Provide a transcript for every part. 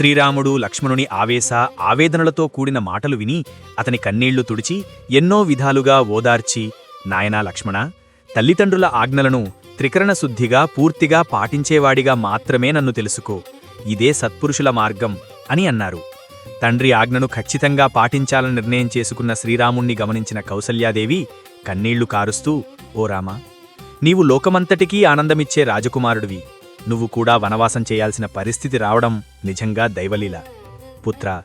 శ్రీరాముడు లక్ష్మణుని ఆవేశ ఆవేదనలతో కూడిన మాటలు విని అతని కన్నీళ్ళు తుడిచి ఎన్నో విధాలుగా ఓదార్చి నాయనా లక్ష్మణ తల్లిదండ్రుల ఆజ్ఞలను త్రికరణ శుద్ధిగా పూర్తిగా పాటించేవాడిగా మాత్రమే నన్ను తెలుసుకో. ఇదే సత్పురుషుల మార్గం అని అన్నారు. తండ్రి ఆజ్ఞను ఖచ్చితంగా పాటించాలని నిర్ణయం చేసుకున్న శ్రీరాముణ్ణి గమనించిన కౌసల్యాదేవి కన్నీళ్ళు కారుస్తూ ఓ రామా నీవు లోకమంతటికీ ఆనందమిచ్చే రాజకుమారుడివి. నువ్వు కూడా వనవాసం చేయాల్సిన పరిస్థితి రావడం నిజంగా దైవలీల. పుత్రా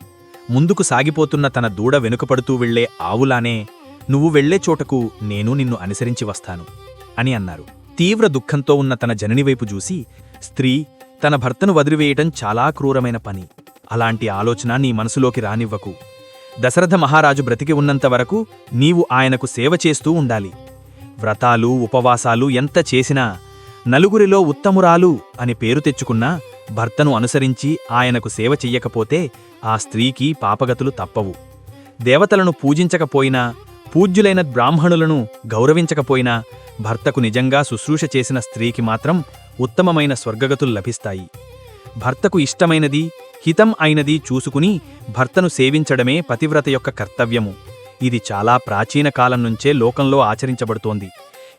ముందుకు సాగిపోతున్న తన దూడ వెనుకపడుతూ వెళ్ళే ఆవులానే నువ్వు వెళ్ళే చోటకు నేను నిన్ను అనుసరించి వస్తాను అని అన్నారు. తీవ్ర దుఃఖంతో ఉన్న తన జననివైపు చూసి స్త్రీ తన భర్తను వదిలివేయటం చాలా క్రూరమైన పని. అలాంటి ఆలోచన నీ మనసులోకి రానివ్వకు. దశరథ మహారాజు బ్రతికి ఉన్నంత వరకు నీవు ఆయనకు సేవ చేస్తూ ఉండాలి. వ్రతాలు ఉపవాసాలు ఎంత చేసినా నలుగురిలో ఉత్తమురాలు అని పేరు తెచ్చుకున్నా భర్తను అనుసరించి ఆయనకు సేవ చెయ్యకపోతే ఆ స్త్రీకి పాపగతులు తప్పవు. దేవతలను పూజించకపోయినా పూజ్యులైన బ్రాహ్మణులను గౌరవించకపోయినా భర్తకు నిజంగా శుశ్రూష చేసిన స్త్రీకి మాత్రం ఉత్తమమైన స్వర్గగతులు లభిస్తాయి. భర్తకు ఇష్టమైనది హితం అయినది చూసుకుని భర్తను సేవించడమే పతివ్రత యొక్క కర్తవ్యము. ఇది చాలా ప్రాచీన కాలం నుంచే లోకంలో ఆచరించబడుతోంది.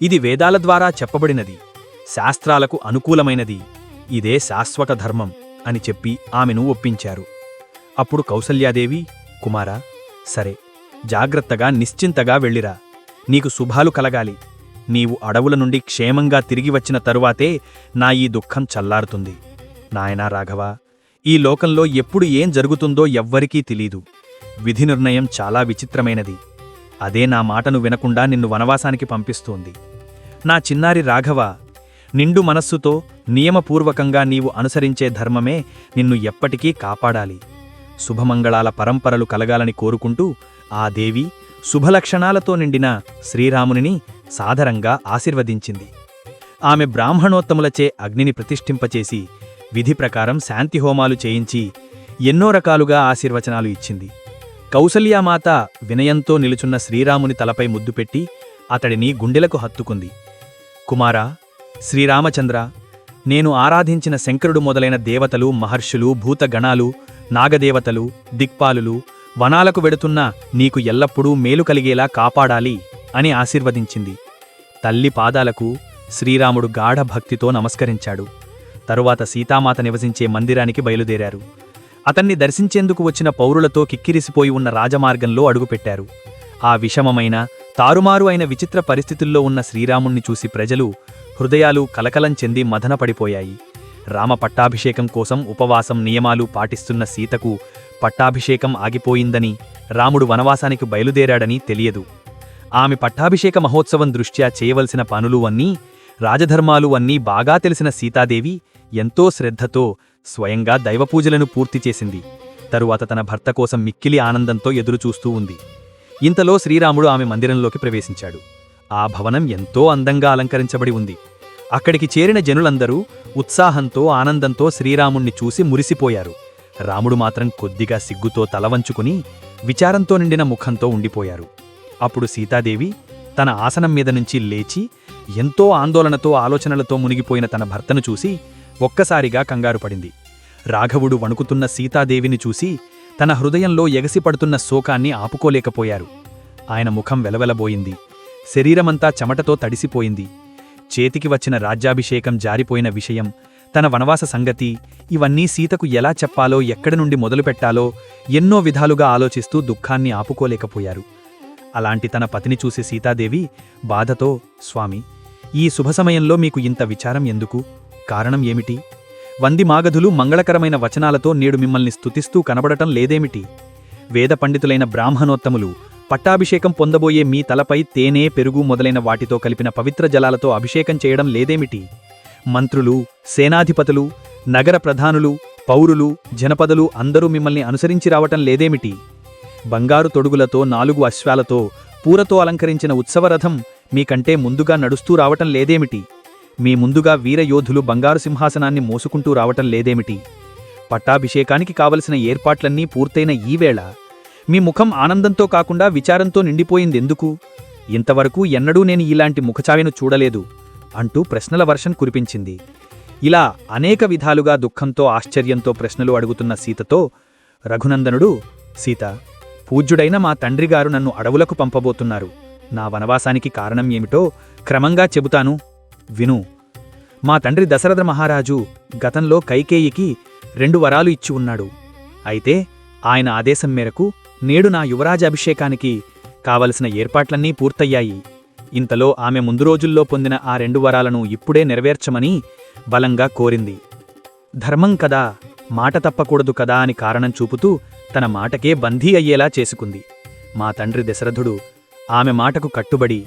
ఇది వేదాల ద్వారా చెప్పబడినది. శాస్త్రాలకు అనుకూలమైనది. ఇదే శాశ్వత ధర్మం అని చెప్పి ఆమెను ఒప్పించారు. అప్పుడు కౌసల్యాదేవి కుమారా సరే జాగ్రత్తగా నిశ్చింతగా వెళ్ళిరా. నీకు శుభాలు కలగాలి. నీవు అడవుల నుండి క్షేమంగా తిరిగి వచ్చిన తరువాతే నా ఈ దుఃఖం చల్లారుతుంది. నాయనా రాఘవ ఈ లోకంలో ఎప్పుడు ఏం జరుగుతుందో ఎవ్వరికీ తెలీదు. విధి నిర్ణయం చాలా విచిత్రమైనది. అదే నా మాటను వినకుండా నిన్ను వనవాసానికి పంపిస్తోంది. నా చిన్నారి రాఘవ నిండు మనస్సుతో నియమపూర్వకంగా నీవు అనుసరించే ధర్మమే నిన్ను ఎప్పటికీ కాపాడాలి. శుభమంగళాల పరంపరలు కలగాలని కోరుకుంటూ ఆ దేవి శుభలక్షణాలతో నిండిన శ్రీరామునిని సాదరంగా ఆశీర్వదించింది. ఆమె బ్రాహ్మణోత్తములచే అగ్నిని ప్రతిష్ఠింపచేసి విధి ప్రకారం శాంతిహోమాలు చేయించి ఎన్నో రకాలుగా ఆశీర్వచనాలు ఇచ్చింది. కౌసల్యామాత వినయంతో నిలుచున్న శ్రీరాముని తలపై ముద్దుపెట్టి అతడిని గుండెలకు హత్తుకుంది. కుమారా శ్రీరామచంద్ర నేను ఆరాధించిన శంకరుడు మొదలైన దేవతలు మహర్షులు భూతగణాలు నాగదేవతలు దిక్పాలులు వనాలకు వెడుతున్న నీకు ఎల్లప్పుడూ మేలు కలిగేలా కాపాడాలి అని ఆశీర్వదించింది. తల్లి పాదాలకు శ్రీరాముడు గాఢ భక్తితో నమస్కరించాడు. తరువాత సీతామాత నివసించే మందిరానికి బయలుదేరారు. అతన్ని దర్శించేందుకు వచ్చిన పౌరులతో కిక్కిరిసిపోయి ఉన్న రాజమార్గంలో అడుగుపెట్టారు. ఆ విషమమైన తారుమారు అయిన విచిత్ర పరిస్థితుల్లో ఉన్న శ్రీరాముణ్ణి చూసి ప్రజలు హృదయాలు కలకలం చెంది మదనపడిపోయాయి. రామ పట్టాభిషేకం కోసం ఉపవాసం నియమాలు పాటిస్తున్న సీతకు పట్టాభిషేకం ఆగిపోయిందని రాముడు వనవాసానికి బయలుదేరాడని తెలియదు. ఆమె పట్టాభిషేక మహోత్సవం దృష్ట్యా చేయవలసిన పనులు అన్నీ రాజధర్మాలు అన్నీ బాగా తెలిసిన సీతాదేవి ఎంతో శ్రద్ధతో స్వయంగా దైవపూజలను పూర్తి చేసింది. తరువాత తన భర్త కోసం మిక్కిలి ఆనందంతో ఎదురుచూస్తూ ఉంది. ఇంతలో శ్రీరాముడు ఆమె మందిరంలోకి ప్రవేశించాడు. ఆ భవనం ఎంతో అందంగా అలంకరించబడి ఉంది. అక్కడికి చేరిన జనులందరూ ఉత్సాహంతో ఆనందంతో శ్రీరాముణ్ణి చూసి మురిసిపోయారు. రాముడు మాత్రం కొద్దిగా సిగ్గుతో తలవంచుకుని విచారంతో నిండిన ముఖంతో ఉండిపోయారు. అప్పుడు సీతాదేవి తన ఆసనం మీద నుంచి లేచి ఎంతో ఆందోళనతో ఆలోచనలతో మునిగిపోయిన తన భర్తను చూసి ఒక్కసారిగా కంగారు పడింది. రాఘవుడు వణుకుతున్న సీతాదేవిని చూసి తన హృదయంలో ఎగసిపడుతున్న శోకాన్ని ఆపుకోలేకపోయారు. ఆయన ముఖం వెలవెలబోయింది. శరీరమంతా చెమటతో తడిసిపోయింది. చేతికి వచ్చిన రాజ్యాభిషేకం జారిపోయిన విషయం తన వనవాస సంగతి ఇవన్నీ సీతకు ఎలా చెప్పాలో ఎక్కడి నుండి మొదలుపెట్టాలో ఎన్నో విధాలుగా ఆలోచిస్తూ దుఃఖాన్ని ఆపుకోలేకపోయారు. అలాంటి తన పతిని చూసి సీతాదేవి బాధతో స్వామి ఈ శుభ సమయంలో మీకు ఇంత విచారం ఎందుకు? కారణం ఏమిటి? వంది మాగధులు మంగళకరమైన వచనాలతో నేడు మిమ్మల్ని స్తుతిస్తూ కనబడటం లేదేమిటి? వేద పండితులైన బ్రాహ్మణోత్తములు పట్టాభిషేకం పొందబోయే మీ తలపై తేనె పెరుగు మొదలైన వాటితో కలిపిన పవిత్ర జలాలతో అభిషేకం చేయడం లేదేమిటి? మంత్రులు సేనాధిపతులు నగర ప్రధానులు పౌరులు జనపదులు అందరూ మిమ్మల్ని అనుసరించి రావటం లేదేమిటి? బంగారు తొడుగులతో నాలుగు అశ్వాలతో పూరతో అలంకరించిన ఉత్సవరథం మీకంటే ముందుగా నడుస్తూ రావటం లేదేమిటి? మీ ముందుగా వీరయోధులు బంగారు సింహాసనాన్ని మోసుకుంటూ రావటం లేదేమిటి? పట్టాభిషేకానికి కావలసిన ఏర్పాట్లన్నీ పూర్తయిన ఈవేళ మీ ముఖం ఆనందంతో కాకుండా విచారంతో నిండిపోయిందెందుకు ఇంతవరకు ఎన్నడూ నేను ఇలాంటి ముఖచావెను చూడలేదు అంటూ ప్రశ్నల వర్షం కురిపించింది. ఇలా అనేక విధాలుగా దుఃఖంతో ఆశ్చర్యంతో ప్రశ్నలు అడుగుతున్న సీతతో రఘునందనుడు సీత పూజ్యుడైన మా తండ్రిగారు నన్ను అడవులకు పంపబోతున్నారు. నా వనవాసానికి కారణం ఏమిటో క్రమంగా చెబుతాను. విను. మా తండ్రి దశరథ మహారాజు గతంలో కైకేయికి రెండు వరాలు ఇచ్చి ఉన్నాడు. అయితే ఆయన ఆదేశం మేరకు నేడు నా యువరాజ అభిషేకానికి కావలసిన ఏర్పాట్లన్నీ పూర్తయ్యాయి. ఇంతలో ఆమె ముందు రోజుల్లో పొందిన ఆ రెండు వరాలను ఇప్పుడే నెరవేర్చమని బలంగా కోరింది. ధర్మం కదా మాట తప్పకూడదు కదా అని కారణం చూపుతూ తన మాటకే బందీ అయ్యేలా చేసుకుంది. మా తండ్రి దశరథుడు ఆమె మాటకు కట్టుబడి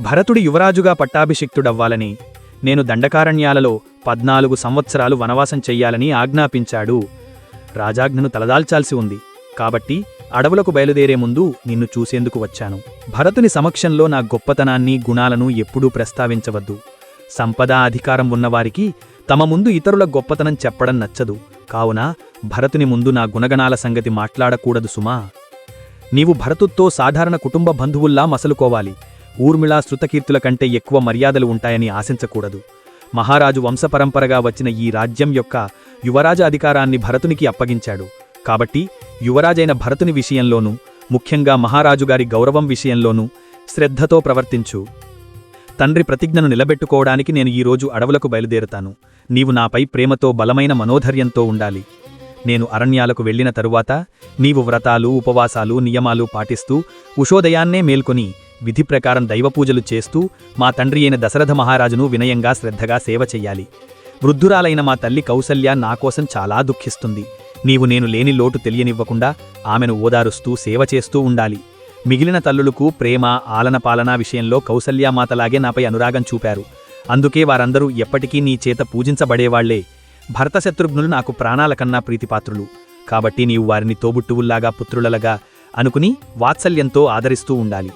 భరతుడి యువరాజుగా పట్టాభిషిక్తుడవ్వాలని నేను దండకారణ్యాలలో పద్నాలుగు సంవత్సరాలు వనవాసం చెయ్యాలని ఆజ్ఞాపించాడు. రాజాజ్ఞను తలదాల్చాల్సి ఉంది. కాబట్టి అడవులకు బయలుదేరే ముందు నిన్ను చూసేందుకు వచ్చాను. భరతుని సమక్షంలో నా గొప్పతనాన్ని గుణాలను ఎప్పుడూ ప్రస్తావించవద్దు. సంపద అధికారం ఉన్నవారికి తమ ముందు ఇతరుల గొప్పతనం చెప్పడం నచ్చదు. కావున భరతుని ముందు నా గుణగణాల సంగతి మాట్లాడకూడదు సుమా. నీవు భరతుత్తో సాధారణ కుటుంబ బంధువుల్లా మసలుకోవాలి. ఊర్మిళా శృతకీర్తుల కంటే ఎక్కువ మర్యాదలు ఉంటాయని ఆశించకూడదు. మహారాజు వంశపరంపరగా వచ్చిన ఈ రాజ్యం యొక్క యువరాజ అధికారాన్ని భరతునికి అప్పగించాడు. కాబట్టి యువరాజైన భరతుని విషయంలోనూ ముఖ్యంగా మహారాజుగారి గౌరవం విషయంలోనూ శ్రద్ధతో ప్రవర్తించు. తండ్రి ప్రతిజ్ఞను నిలబెట్టుకోవడానికి నేను ఈరోజు అడవులకు బయలుదేరుతాను. నీవు నాపై ప్రేమతో బలమైన మనోధర్యంతో ఉండాలి. నేను అరణ్యాలకు వెళ్ళిన తరువాత నీవు వ్రతాలు ఉపవాసాలు నియమాలు పాటిస్తూ ఉషోదయాన్నే మేల్కొని విధి ప్రకారం దైవపూజలు చేస్తూ మా తండ్రి అయిన దశరథ మహారాజును వినయంగా శ్రద్ధగా సేవ చెయ్యాలి. వృద్ధురాలైన మా తల్లి కౌసల్య నాకోసం చాలా దుఃఖిస్తుంది. నీవు నేను లేని లోటు తెలియనివ్వకుండా ఆమెను ఓదారుస్తూ సేవ చేస్తూ ఉండాలి. మిగిలిన తల్లులకు ప్రేమ ఆలనపాలనా విషయంలో కౌసల్యామాతలాగే నాపై అనురాగం చూపారు. అందుకే వారందరూ ఎప్పటికీ నీ చేత పూజించబడేవాళ్ళే. భర్తశత్రుఘ్నులు నాకు ప్రాణాల కన్నా ప్రీతిపాత్రులు. కాబట్టి నీవు వారిని తోబుట్టువుల్లాగా పుత్రులలగా అనుకుని వాత్సల్యంతో ఆదరిస్తూ ఉండాలి.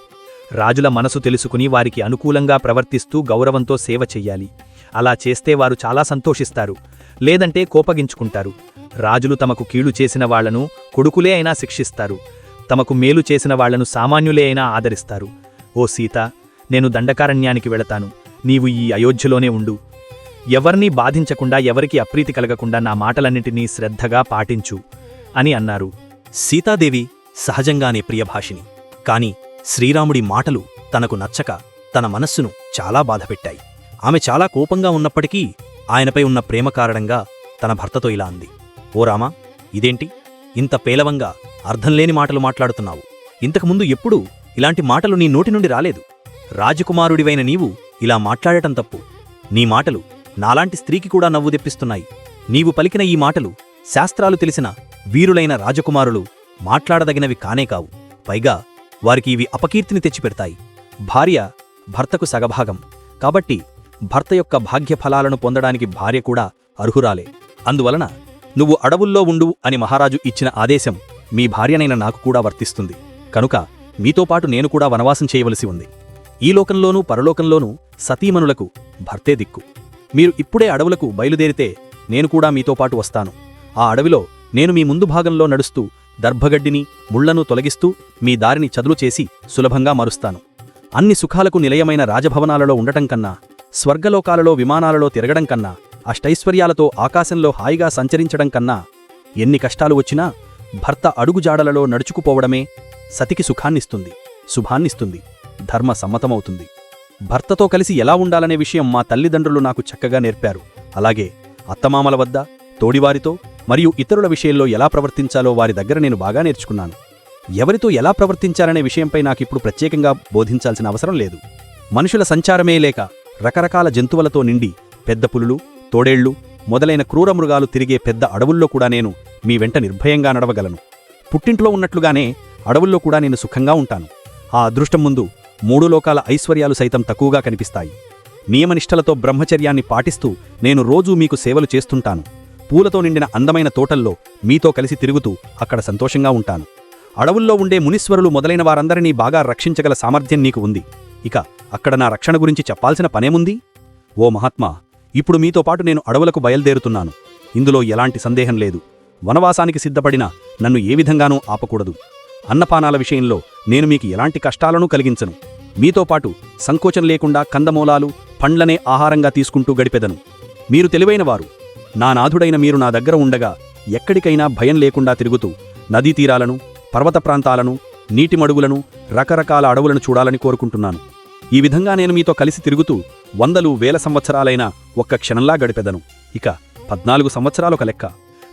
రాజుల మనసు తెలుసుకుని వారికి అనుకూలంగా ప్రవర్తిస్తూ గౌరవంతో సేవ చెయ్యాలి. అలా చేస్తే వారు చాలా సంతోషిస్తారు. లేదంటే కోపగించుకుంటారు. రాజులు తమకు కీడు చేసిన వాళ్ళను కొడుకులే అయినా శిక్షిస్తారు. తమకు మేలు చేసిన వాళ్ళను సామాన్యులే అయినా ఆదరిస్తారు. ఓ సీత నేను దండకారణ్యానికి వెళతాను. నీవు ఈ అయోధ్యలోనే ఉండు. ఎవర్నీ బాధించకుండా ఎవరికి అప్రీతి కలగకుండా నా మాటలన్నింటినీ శ్రద్ధగా పాటించు అని అన్నారు. సీతాదేవి సహజంగానే ప్రియభాషిని కాని శ్రీరాముడి మాటలు తనకు నచ్చక తన మనస్సును చాలా బాధపెట్టాయి. ఆమె చాలా కోపంగా ఉన్నప్పటికీ ఆయనపై ఉన్న ప్రేమ కారణంగా తన భర్తతో ఇలా అంది. ఓ రామా ఇదేంటి? ఇంత పేలవంగా అర్థంలేని మాటలు మాట్లాడుతున్నావు. ఇంతకుముందు ఎప్పుడూ ఇలాంటి మాటలు నీ నోటి నుండి రాలేదు. రాజకుమారుడివైన నీవు ఇలా మాట్లాడటం తప్పు. నీ మాటలు నాలాంటి స్త్రీకి కూడా నవ్వు తెప్పిస్తున్నాయి. నీవు పలికిన ఈ మాటలు శాస్త్రాలు తెలిసిన వీరులైన రాజకుమారులు మాట్లాడదగినవి కానే కావు. పైగా వారికి ఇవి అపకీర్తిని తెచ్చిపెడతాయి. భార్య భర్తకు సగభాగం. కాబట్టి భర్త యొక్క భాగ్యఫలాలను పొందడానికి భార్య కూడా అర్హురాలే. అందువలన నువ్వు అడవుల్లో ఉండు అని మహారాజు ఇచ్చిన ఆదేశం మీ భార్యనైన నాకు కూడా వర్తిస్తుంది. కనుక మీతో పాటు నేను కూడా వనవాసం చేయవలసి ఉంది. ఈ లోకంలోనూ పరలోకంలోనూ సతీమణులకు భర్తే దిక్కు. మీరు ఇప్పుడే అడవులకు బయలుదేరితే నేను కూడా మీతో పాటు వస్తాను. ఆ అడవిలో నేను మీ ముందు భాగంలో నడుస్తూ దర్భగడ్డిని ముళ్ళను తొలగిస్తూ మీ దారిని చదులు చేసి సులభంగా మరుస్తాను. అన్ని సుఖాలకు నిలయమైన రాజభవనాలలో ఉండటం కన్నా స్వర్గలోకాలలో విమానాలలో తిరగడం కన్నా అష్టైశ్వర్యాలతో ఆకాశంలో హాయిగా సంచరించడం కన్నా ఎన్ని కష్టాలు వచ్చినా భర్త అడుగుజాడలలో నడుచుకుపోవడమే సతికి సుఖాన్నిస్తుంది శుభాన్నిస్తుంది ధర్మ సమ్మతమవుతుంది. భర్తతో కలిసి ఎలా ఉండాలనే విషయం మా తల్లిదండ్రులు నాకు చక్కగా నేర్పారు. అలాగే అత్తమామల వద్ద తోడివారితో మరియు ఇతరుల విషయంలో ఎలా ప్రవర్తించాలో వారి దగ్గర నేను బాగా నేర్చుకున్నాను. ఎవరితో ఎలా ప్రవర్తించాలనే విషయంపై నాకిప్పుడు ప్రత్యేకంగా బోధించాల్సిన అవసరం లేదు. మనుషుల సంచారమే లేక రకరకాల జంతువులతో నిండి పెద్ద పులులు తోడేళ్ళు మొదలైన క్రూరమృగాలు తిరిగే పెద్ద అడవుల్లో కూడా నేను మీ వెంట నిర్భయంగా నడవగలను. పుట్టింట్లో ఉన్నట్లుగానే అడవుల్లో కూడా నేను సుఖంగా ఉంటాను. ఆ అదృష్టం ముందు మూడు లోకాల ఐశ్వర్యాలు సైతం తక్కువగా కనిపిస్తాయి. నియమనిష్టలతో బ్రహ్మచర్యాన్ని పాటిస్తూ నేను రోజూ మీకు సేవలు చేస్తుంటాను. పూలతో నిండిన అందమైన తోటల్లో మీతో కలిసి తిరుగుతూ అక్కడ సంతోషంగా ఉంటాను. అడవుల్లో ఉండే మునీశ్వరులు మొదలైన వారందరినీ బాగా రక్షించగల సామర్థ్యం నీకు ఉంది. ఇక అక్కడ నా రక్షణ గురించి చెప్పాల్సిన పనేముంది? ఓ మహాత్మా ఇప్పుడు మీతో పాటు నేను అడవులకు బయలుదేరుతున్నాను. ఇందులో ఎలాంటి సందేహం లేదు. వనవాసానికి సిద్ధపడిన నన్ను ఏ విధంగానూ ఆపకూడదు. అన్నపానాల విషయంలో నేను మీకు ఎలాంటి కష్టాలను కలిగించను. మీతో పాటు సంకోచం లేకుండా కందమూలాలు పండ్లనే ఆహారంగా తీసుకుంటూ గడిపెదను. మీరు తెలివైనవారు నా నాథుడైన మీరు నా దగ్గర ఉండగా ఎక్కడికైనా భయం లేకుండా తిరుగుతూ నదీతీరాలను పర్వత ప్రాంతాలను నీటి మడుగులను రకరకాల అడవులను చూడాలని కోరుకుంటున్నాను. ఈ విధంగా నేను మీతో కలిసి తిరుగుతూ వందలు వేల సంవత్సరాలైన ఒక్క క్షణంలా గడిపెదను. ఇక పద్నాలుగు సంవత్సరాలొక లెక్క.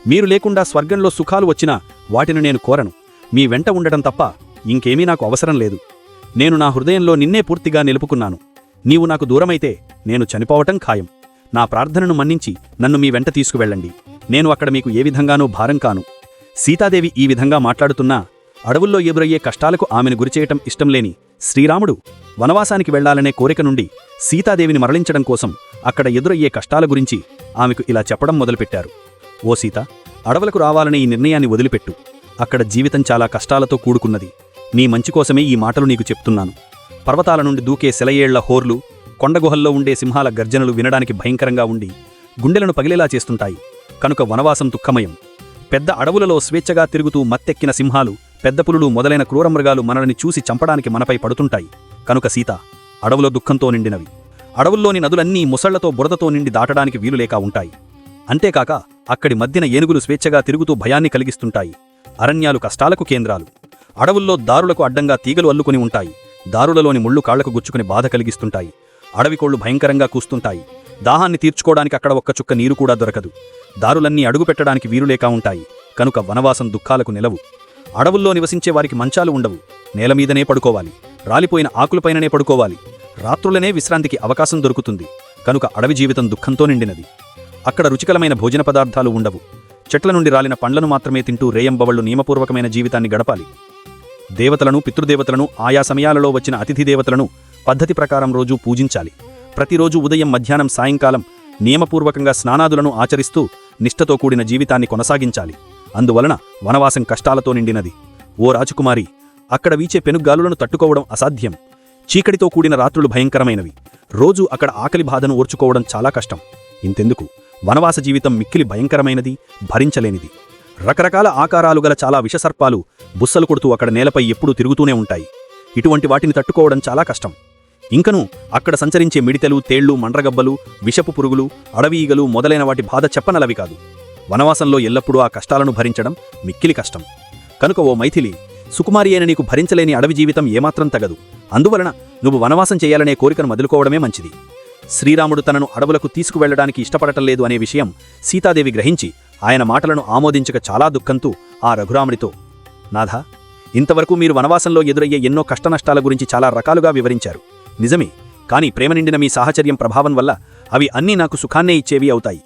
మీరు లేకుండా స్వర్గంలో సుఖాలు వచ్చినా వాటిని నేను కోరను. మీ వెంట ఉండటం తప్ప ఇంకేమీ నాకు అవసరం లేదు. నేను నా హృదయంలో నిన్నే పూర్తిగా నిలుపుకున్నాను. నీవు నాకు దూరమైతే నేను చనిపోవటం ఖాయం. నా ప్రార్థనను మన్నించి నన్ను మీ వెంట తీసుకువెళ్ళండి. నేను అక్కడ మీకు ఏ విధంగానూ భారం కాను. సీతాదేవి ఈ విధంగా మాట్లాడుతున్నా అడవుల్లో ఎదురయ్యే కష్టాలకు ఆమెను గురిచేయటం ఇష్టంలేని శ్రీరాముడు వనవాసానికి వెళ్ళాలనే కోరిక నుండి సీతాదేవిని మరలించడం కోసం అక్కడ ఎదురయ్యే కష్టాల గురించి ఆమెకు ఇలా చెప్పడం మొదలుపెట్టారు. ఓ సీత అడవులకు రావాలనే ఈ నిర్ణయాన్ని వదిలిపెట్టు. అక్కడ జీవితం చాలా కష్టాలతో కూడుకున్నది. నీ మంచి కోసమే ఈ మాటలు నీకు చెప్తున్నాను. పర్వతాల నుండి దూకే సెలయేళ్ళ హోర్లు కొండగుహల్లో ఉండే సింహాల గర్జనలు వినడానికి భయంకరంగా ఉండి గుండెలను పగిలేలా చేస్తుంటాయి. కనుక వనవాసం దుఃఖమయం. పెద్ద అడవులలో స్వేచ్ఛగా తిరుగుతూ మత్తెక్కిన సింహాలు పెద్ద పులులు మొదలైన క్రూరమృగాలు మనల్ని చూసి చంపడానికి మనపై పడుతుంటాయి. కనుక సీత అడవులో దుఃఖంతో నిండినవి. అడవుల్లోని నదులన్నీ ముసళ్ళతో బురదతో నిండి దాటడానికి వీలులేక ఉంటాయి. అంతేకాక అక్కడి మధ్యన ఏనుగులు స్వేచ్ఛగా తిరుగుతూ భయాన్ని కలిగిస్తుంటాయి. అరణ్యాలు కష్టాలకు కేంద్రాలు. అడవుల్లో దారులకు అడ్డంగా తీగలు అల్లుకుని ఉంటాయి. దారులలోని ముళ్ళు కాళ్ళకు గుచ్చుకుని బాధ కలిగిస్తుంటాయి. అడవికోళ్ళు భయంకరంగా కూస్తుంటాయి. దాహాన్ని తీర్చుకోవడానికి అక్కడ ఒక్క చుక్క నీరు కూడా దొరకదు. దారులన్నీ అడుగు పెట్టడానికి ఉంటాయి. కనుక వనవాసం దుఃఖాలకు నిలవు. అడవుల్లో నివసించే వారికి మంచాలు ఉండవు. నేలమీదనే పడుకోవాలి. రాలిపోయిన ఆకులపైననే పడుకోవాలి. రాత్రులనే విశ్రాంతికి అవకాశం దొరుకుతుంది. కనుక అడవి జీవితం దుఃఖంతో నిండినది. అక్కడ రుచికరమైన భోజన పదార్థాలు ఉండవు. చెట్ల నుండి రాలిన పండ్లను మాత్రమే తింటూ రేయంబవళ్ళు నియమపూర్వకమైన జీవితాన్ని గడపాలి. దేవతలను పితృదేవతలను ఆయా సమయాలలో వచ్చిన అతిథి దేవతలను పద్ధతి ప్రకారం రోజూ పూజించాలి. ప్రతిరోజు ఉదయం మధ్యాహ్నం సాయంకాలం నియమపూర్వకంగా స్నానాదులను ఆచరిస్తూ నిష్ఠతో కూడిన జీవితాన్ని కొనసాగించాలి. అందువలన వనవాసం కష్టాలతో నిండినది. ఓ రాజకుమారి అక్కడ వీచే పెనుగాలులను తట్టుకోవడం అసాధ్యం. చీకటితో కూడిన రాత్రులు భయంకరమైనవి. రోజు అక్కడ ఆకలి బాధను ఓర్చుకోవడం చాలా కష్టం. ఇంతెందుకు? వనవాస జీవితం మిక్కిలి భయంకరమైనది భరించలేనిది. రకరకాల ఆకారాలు గల చాలా విషసర్పాలు బుస్సలు కొడుతూ అక్కడ నేలపై ఎప్పుడూ తిరుగుతూనే ఉంటాయి. ఇటువంటి వాటిని తట్టుకోవడం చాలా కష్టం. ఇంకను అక్కడ సంచరించే మిడితలు తేళ్ళు మండ్రగబ్బలు విషపు పురుగులు అడవి ఈగలు మొదలైన వాటి బాధ చెప్పనలవి కాదు. వనవాసంలో ఎల్లప్పుడూ ఆ కష్టాలను భరించడం మిక్కిలి కష్టం. కనుక ఓ మైథిలి సుకుమారి అయిన నీకు భరించలేని అడవి జీవితం ఏమాత్రం తగదు. అందువలన నువ్వు వనవాసం చేయాలనే కోరికను మదులుకోవడమే మంచిది. శ్రీరాముడు తనను అడవులకు తీసుకువెళ్ళడానికి ఇష్టపడటం లేదు అనే విషయం సీతాదేవి గ్రహించి ఆయన మాటలను ఆమోదించక చాలా దుఃఖంతో ఆ రఘురాముడితో నాథ ఇంతవరకు మీరు వనవాసంలో ఎదురయ్యే ఎన్నో కష్టనష్టాల గురించి చాలా రకాలుగా వివరించారు. నిజమే కాని ప్రేమ నిండిన మీ సాహచర్యం ప్రభావం వల్ల అవి అన్నీ నాకు సుఖాన్నే ఇచ్చేవి అవుతాయి.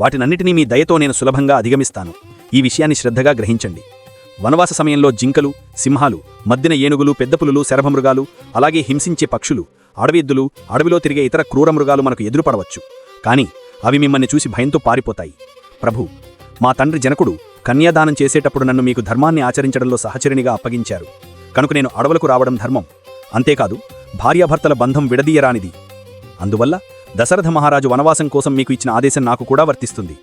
వాటినన్నిటినీ మీ దయతో నేను సులభంగా అధిగమిస్తాను. ఈ విషయాన్ని శ్రద్ధగా గ్రహించండి. వనవాస సమయంలో జింకలు సింహాలు మద్దిన ఏనుగులు పెద్దపులులు శరభమృగాలు అలాగే హింసించే పక్షులు అడవిద్దులు అడవిలో తిరిగే ఇతర క్రూర మృగాలు మనకు ఎదురుపడవచ్చు. కాని అవి మిమ్మల్ని చూసి భయంతో పారిపోతాయి. ప్రభు మా తండ్రి జనకుడు కన్యాదానం చేసేటప్పుడు నన్ను మీకు ధర్మాన్ని ఆచరించడంలో సహచరినిగా అప్పగించారు. కనుక నేను అడవులకు రావడం ధర్మం. అంతేకాదు భార్యాభర్తల బంధం విడదీయరానిది. అందువల్ల దశరథ మహారాజు వనవాసం కోసం మీకు ఇచ్చిన ఆదేశం నాకు కూడా వర్తిస్తుంది.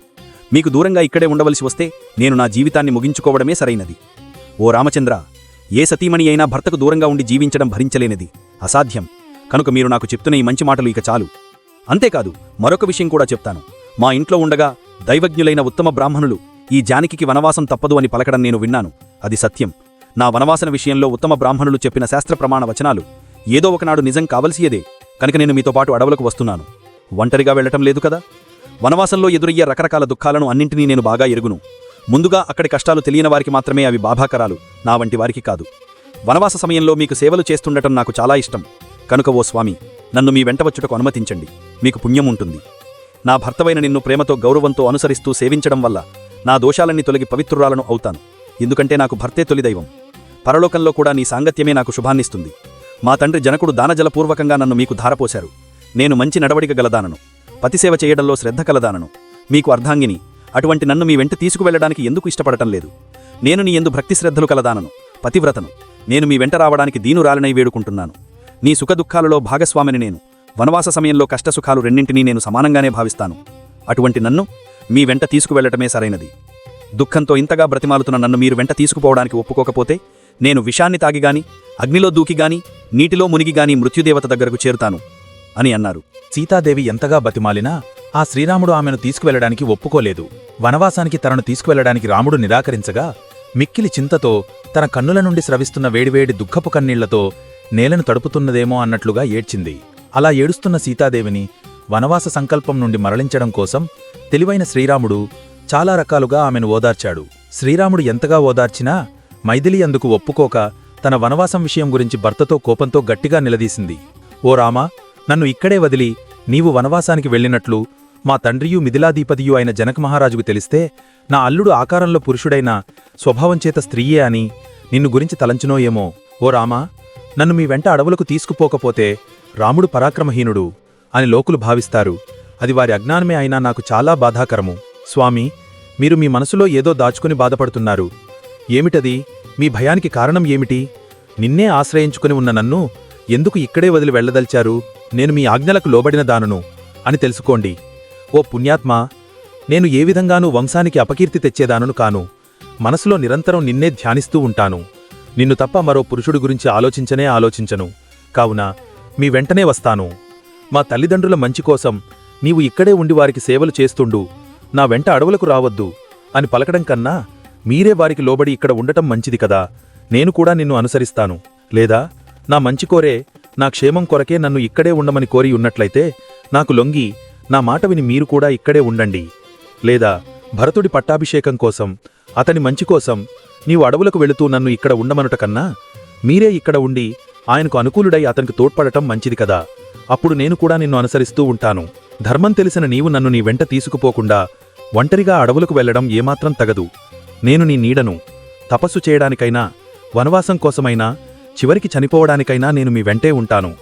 మీకు దూరంగా ఇక్కడే ఉండవలసి వస్తే నేను నా జీవితాన్ని ముగించుకోవడమే సరైనది. ఓ రామచంద్ర ఏ సతీమణి అయినా భర్తకు దూరంగా ఉండి జీవించడం భరించలేనిది. అసాధ్యం. కనుక మీరు నాకు చెప్తున్న ఈ మంచి మాటలు ఇక చాలు. అంతేకాదు మరొక విషయం కూడా చెప్తాను. మా ఇంట్లో ఉండగా దైవజ్ఞులైన ఉత్తమ బ్రాహ్మణులు ఈ జానకికి వనవాసం తప్పదు అని పలకడం నేను విన్నాను. అది సత్యం. నా వనవాసన విషయంలో ఉత్తమ బ్రాహ్మణులు చెప్పిన శాస్త్ర ప్రమాణ వచనాలు ఏదో ఒకనాడు నిజం కావలసియదే. కనుక నేను మీతో పాటు అడవులకు వస్తున్నాను. ఒంటరిగా వెళ్ళటం లేదు కదా? వనవాసంలో ఎదురయ్యే రకరకాల దుఃఖాలను అన్నింటినీ నేను బాగా ఎరుగును. ముందుగా అక్కడి కష్టాలు తెలియని వారికి మాత్రమే అవి బాధాకరాలు నా వంటి వారికి కాదు. వనవాస సమయంలో మీకు సేవలు చేస్తుండటం నాకు చాలా ఇష్టం. కనుక ఓ స్వామి నన్ను మీ వెంట వచ్చుటకు అనుమతించండి. మీకు పుణ్యం ఉంటుంది. నా భర్తవైన నిన్ను ప్రేమతో గౌరవంతో అనుసరిస్తూ సేవించడం వల్ల నా దోషాలన్నీ తొలగి పవిత్రురాలను అవుతాను. ఎందుకంటే నాకు భర్తే తొలి దైవం. పరలోకంలో కూడా నీ సాంగత్యమే నాకు శుభాన్నిస్తుంది. మా తండ్రి జనకుడు దానజలపూర్వకంగా నన్ను మీకు ధారపోశారు. నేను మంచి నడవడిక గలదానను. పతిసేవ చేయడంలో శ్రద్ధ కలదానను. మీకు అర్ధాంగిని అటువంటి నన్ను మీ వెంట తీసుకువెళ్ళడానికి ఎందుకు ఇష్టపడటం లేదు. నేను నీ ఎందు భక్తి శ్రద్ధలు కలదానను పతివ్రతను. నేను మీ వెంట రావడానికి దీనురాలనై వేడుకుంటున్నాను. నీ సుఖదుఖాలలో భాగస్వామిని నేను. వనవాస సమయంలో కష్టసుఖాలు రెండింటినీ నేను సమానంగానే భావిస్తాను. అటువంటి నన్ను మీ వెంట తీసుకువెళ్ళటమే సరైనది. దుఃఖంతో ఇంతగా బ్రతిమాలుతున్న నన్ను మీరు వెంట తీసుకుపోవడానికి ఒప్పుకోకపోతే నేను విషాన్ని తాగిగాని అగ్నిలో దూకిగాని నీటిలో మునిగిగాని మృత్యుదేవత దగ్గరకు చేరుతాను. అని అన్నారు. సీతాదేవి ఎంతగా బతిమాలినా ఆ శ్రీరాముడు ఆమెను తీసుకువెళ్ళడానికి ఒప్పుకోలేదు. వనవాసానికి తనను తీసుకువెళ్ళడానికి రాముడు నిరాకరించగా మిక్కిలి చింతతో తన కన్నుల నుండి స్రవిస్తున్న వేడివేడి దుఃఖపు కన్నీళ్ళతో నేలను తడుపుతున్నదేమో అన్నట్లుగా ఏడ్చింది. అలా ఏడుస్తున్న సీతాదేవిని వనవాస సంకల్పం నుండి మరలించడం కోసం తెలివైన శ్రీరాముడు చాలా రకాలుగా ఆమెను ఓదార్చాడు. శ్రీరాముడు ఎంతగా ఓదార్చినా మైథిలి అందుకు ఒప్పుకోక తన వనవాసం విషయం గురించి భర్తతో కోపంతో గట్టిగా నిలదీసింది. ఓ రామా నన్ను ఇక్కడే వదిలి నీవు వనవాసానికి వెళ్ళినట్లు మా తండ్రియు మిథిలాధిపతియు అయిన జనకమహారాజుకు తెలిస్తే నా అల్లుడు ఆకారంలో పురుషుడైన స్వభావంచేత స్త్రీయే అని నిన్ను గురించి తలంచునో ఏమో. ఓ రామా నన్ను మీ వెంట అడవులకు తీసుకుపోకపోతే రాముడు పరాక్రమహీనుడు అని లోకులు భావిస్తారు. అది వారి అజ్ఞానమే అయినా నాకు చాలా బాధాకరము. స్వామి మీరు మీ మనసులో ఏదో దాచుకుని బాధపడుతున్నారు. ఏమిటది? మీ భయానికి కారణం ఏమిటి? నిన్నే ఆశ్రయించుకుని ఉన్న నన్ను ఎందుకు ఇక్కడే వదిలి వెళ్ళదల్చారు నేను మీ ఆజ్ఞలకు లోబడిన దానును అని తెలుసుకోండి. ఓ పుణ్యాత్మా నేను ఏ విధంగానూ వంశానికి అపకీర్తి తెచ్చేదానును కాను మనసులో నిరంతరం నిన్నే ధ్యానిస్తూ ఉంటాను. నిన్ను తప్ప మరో పురుషుడి గురించి ఆలోచించనే ఆలోచించను. కావున మీ వెంటనే వస్తాను. మా తల్లిదండ్రుల మంచి కోసం నీవు ఇక్కడే ఉండి వారికి సేవలు చేస్తుండు. నా వెంట అడవులకు రావద్దు అని పలకడం కన్నా మీరే వారికి లోబడి ఇక్కడ ఉండటం మంచిది కదా. నేను కూడా నిన్ను అనుసరిస్తాను. లేదా నా మంచి కోరే నా క్షేమం కొరకే నన్ను ఇక్కడే ఉండమని కోరి ఉన్నట్లయితే నాకు లొంగి నా మాట విని మీరు కూడా ఇక్కడే ఉండండి. లేదా భరతుడి పట్టాభిషేకం కోసం అతని మంచి కోసం నీవు అడవులకు వెళుతూ నన్ను ఇక్కడ ఉండమనుట కన్నా మీరే ఇక్కడ ఉండి ఆయనకు అనుకూలుడై అతనికి తోడ్పడటం మంచిది కదా. అప్పుడు నేను కూడా నిన్ను అనుసరిస్తూ ఉంటాను. ధర్మం తెలిసిన నీవు నన్ను నీ వెంట తీసుకుపోకుండా ఒంటరిగా అడవులకు వెళ్ళడం ఏమాత్రం తగదు. నేను నీ నీడను తపస్సు చేయడానికైనా వనవాసం కోసమైనా చివరికి చనిపోవడానికైనా నేను మీ వెంటే ఉంటాను.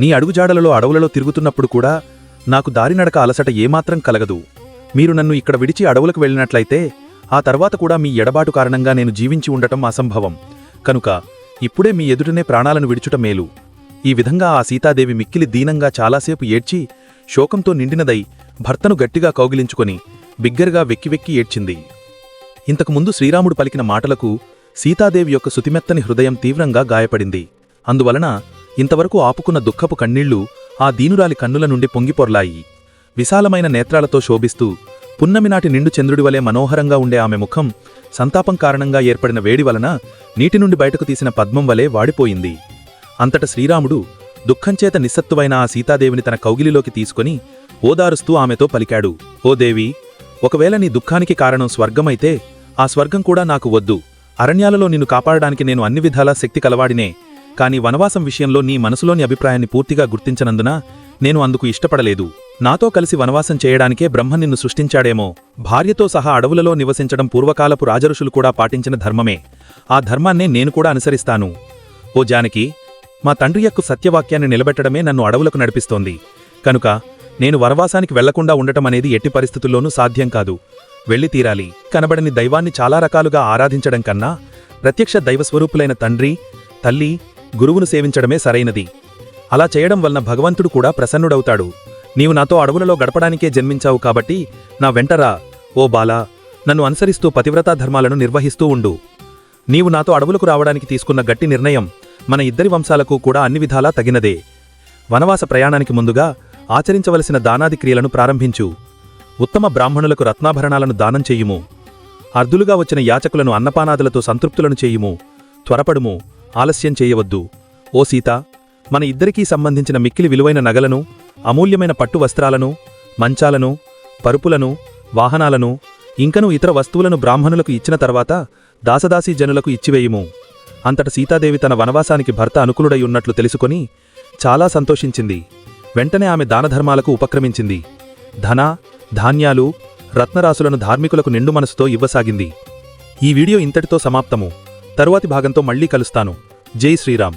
నీ అడుగుజాడలలో అడవులలో తిరుగుతున్నప్పుడు కూడా నాకు దారినడక అలసట ఏమాత్రం కలగదు. మీరు నన్ను ఇక్కడ విడిచి అడవులకు వెళ్ళినట్లయితే ఆ తర్వాత కూడా మీ ఎడబాటు కారణంగా నేను జీవించి ఉండటం అసంభవం. కనుక ఇప్పుడే మీ ఎదుటనే ప్రాణాలను విడుచుట మేలు. ఈ విధంగా ఆ సీతాదేవి మిక్కిలి దీనంగా చాలాసేపు ఏడ్చి శోకంతో నిండినదై భర్తను గట్టిగా కౌగిలించుకొని బిగ్గరగా వెక్కి వెక్కి ఏడ్చింది. ఇంతకుముందు శ్రీరాముడు పలికిన మాటలకు సీతాదేవి యొక్క సుతిమెత్తని హృదయం తీవ్రంగా గాయపడింది. అందువలన ఇంతవరకు ఆపుకున్న దుఃఖపు కన్నీళ్ళు ఆ దీనురాలి కన్నుల నుండి పొంగిపొర్లాయి. విశాలమైన నేత్రాలతో శోభిస్తూ పున్నమినాటి నిండు చంద్రుడి వలె మనోహరంగా ఉండే ఆమె ముఖం సంతాపం కారణంగా ఏర్పడిన వేడి వలన నీటి నుండి బయటకు తీసిన పద్మం వలె వాడిపోయింది. అంతట శ్రీరాముడు దుఃఖంచేత నిస్సత్తువైన ఆ సీతాదేవిని తన కౌగిలిలోకి తీసుకొని ఓదారుస్తూ ఆమెతో పలికాడు ఓ దేవి ఒకవేళ నీ దుఃఖానికి కారణం స్వర్గమైతే ఆ స్వర్గం కూడా నాకు వద్దు. అరణ్యాలలో నిన్ను కాపాడడానికి నేను అన్ని విధాలా శక్తి కలవాడినే కాని వనవాసం విషయంలో నీ మనసులోని అభిప్రాయాన్ని పూర్తిగా గుర్తించనందున నేను అందుకు ఇష్టపడలేదు. నాతో కలిసి వనవాసం చేయడానికే బ్రహ్మ నిన్ను సృష్టించాడేమో. భార్యతో సహా అడవులలో నివసించడం పూర్వకాలపు రాజఋషులు కూడా పాటించిన ధర్మమే. ఆ ధర్మాన్నే నేను కూడా అనుసరిస్తాను. ఓ జానకి మా తండ్రి యొక్క సత్యవాక్యాన్ని నిలబెట్టడమే నన్ను అడవులకు నడిపిస్తోంది. కనుక నేను వనవాసానికి వెళ్ళకుండా ఉండటం అనేది ఎట్టి పరిస్థితుల్లోనూ సాధ్యం కాదు. వెళ్ళి తీరాలి. కనబడని దైవాన్ని చాలా రకాలుగా ఆరాధించడం కన్నా ప్రత్యక్ష దైవస్వరూపులైన తండ్రి తల్లి గురువును సేవించడమే సరైనది. అలా చేయడం వలన భగవంతుడు కూడా ప్రసన్నుడవుతాడు. నీవు నాతో అడవులలో గడపడానికే జన్మించావు కాబట్టి నా వెంటరా ఓ బాలా నన్ను అనుసరిస్తూ పతివ్రతా ధర్మాలను నిర్వహిస్తూ ఉండు. నీవు నాతో అడవులకు రావడానికి తీసుకున్న గట్టి నిర్ణయం మన ఇద్దరి వంశాలకు కూడా అన్ని విధాలా తగినదే. వనవాస ప్రయాణానికి ముందుగా ఆచరించవలసిన దానాది క్రియలను ప్రారంభించు. ఉత్తమ బ్రాహ్మణులకు రత్నాభరణాలను దానం చేయుము. అర్ధులుగా వచ్చిన యాచకులను అన్నపానాదులతో సంతృప్తులను చేయుము. త్వరపడుము ఆలస్యం చేయవద్దు. ఓ సీత మన ఇద్దరికీ సంబంధించిన మిక్కిలి విలువైన నగలను అమూల్యమైన పట్టు వస్త్రాలను మంచాలను పరుపులను వాహనాలను ఇంకనూ ఇతర వస్తువులను బ్రాహ్మణులకు ఇచ్చిన తర్వాత దాసదాసీ జనులకు ఇచ్చివేయుము. అంతట సీతాదేవి తన వనవాసానికి భర్త అనుకూలుడై ఉన్నట్లు తెలుసుకొని చాలా సంతోషించింది. వెంటనే ఆమె దానధర్మాలకు ఉపక్రమించింది. ధన ధాన్యాలు రత్నరాసులను ధార్మికులకు నిండు మనసుతో ఇవ్వసాగింది. ఈ వీడియో ఇంతటితో సమాప్తము. తరువాతి భాగంతో మళ్ళీ కలుస్తాను. జై శ్రీరామ్.